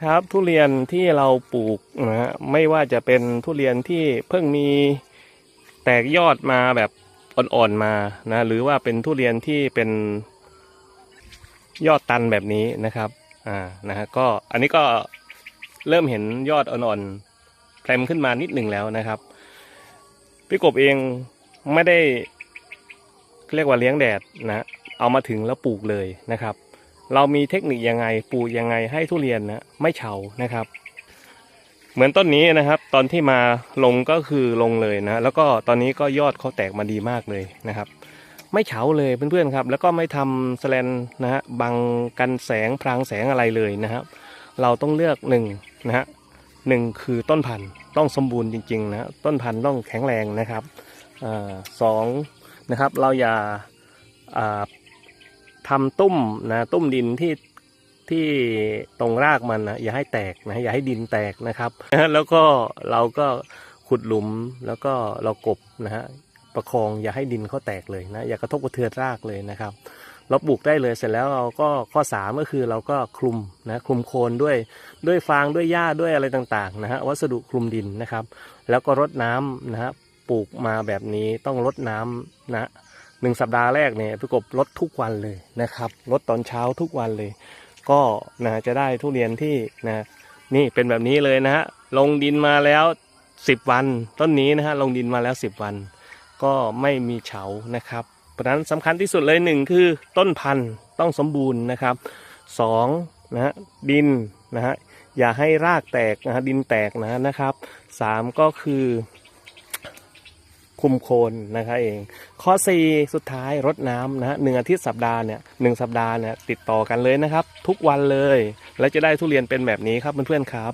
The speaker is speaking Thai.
ครับทุเรียนที่เราปลูกนะฮะไม่ว่าจะเป็นทุเรียนที่เพิ่งมีแตกยอดมาแบบอ่อนๆมานะหรือว่าเป็นทุเรียนที่เป็นยอดตันแบบนี้นะครับอ่านะฮะก็อันนี้ก็เริ่มเห็นยอดอ่อนๆแพรมขึ้นมานิดหนึ่งแล้วนะครับพี่กบเองไม่ได้เรียกว่าเลี้ยงแดดนะเอามาถึงแล้วปลูกเลยนะครับ เรามีเทคนิคยังไงปลูกยังไงให้ทุเรียนนะไม่เฉานะครับ เหมือนต้นนี้นะครับ ตอนที่มาลงก็คือลงเลยนะแล้วก็ตอนนี้ก็ยอดเขาแตกมาดีมากเลยนะครับ ไม่เฉาเลยเพื่อนๆครับ แล้วก็ไม่ทำแสแลนนะฮะบังกันแสงพรางแสงอะไรเลยนะครับ เราต้องเลือกหนึ่งนะฮะหนึ่งคือต้นพันธุ์ต้องสมบูรณ์จริงๆนะต้นพันธุ์ต้องแข็งแรงนะครับอาสองนะครับเราอย่า อ่าทำตุ้มนะตุ้มดินที่ที่ตรงรากมันนะอย่าให้แตกนะอย่าให้ดินแตกนะครับ แล้วก็เราก็ขุดหลุมแล้วก็เรากบนะฮะประคองอย่าให้ดินเขาแตกเลยนะอย่ากระทบกระเทือนรากเลยนะครับ เราปลูกได้เลยเสร็จแล้วเราก็ข้อสามก็คือเราก็คลุมนะคลุมโคนด้วยด้วยฟางด้วยหญ้าด้วยอะไรต่างๆนะฮะวัสดุคลุมดินนะครับ แล้วก็รดน้ำนะฮะปลูกมาแบบนี้ต้องรดน้ำนะ หนึ่งสัปดาห์แรกเนี่ยพี่กบลดทุกวันเลยนะครับลดตอนเช้าทุกวันเลย ก็นะจะได้ทุเรียนที่นะนี่เป็นแบบนี้เลยนะฮะลงดินมาแล้วสิบวันต้นนี้นะฮะลงดินมาแล้วสิบวัน ก็ไม่มีเฉานะครับเพราะนั้นสำคัญที่สุดเลยหนึ่งคือต้นพันธุ์ต้องสมบูรณ์นะครับสองนะฮะดินนะฮะอย่าให้รากแตกนะฮะดินแตกนะนะครับสามก็คือ คุมโคนนะครับเอง ข้อ 4 สุดท้ายรดน้ำนะฮะหนึ่งอาทิตย์สัปดาห์เนี่ยหนึ่งสัปดาห์เนี่ยติดต่อกันเลยนะครับ ทุกวันเลย แล้วจะได้ทุเรียนเป็นแบบนี้ครับเพื่อนๆครับ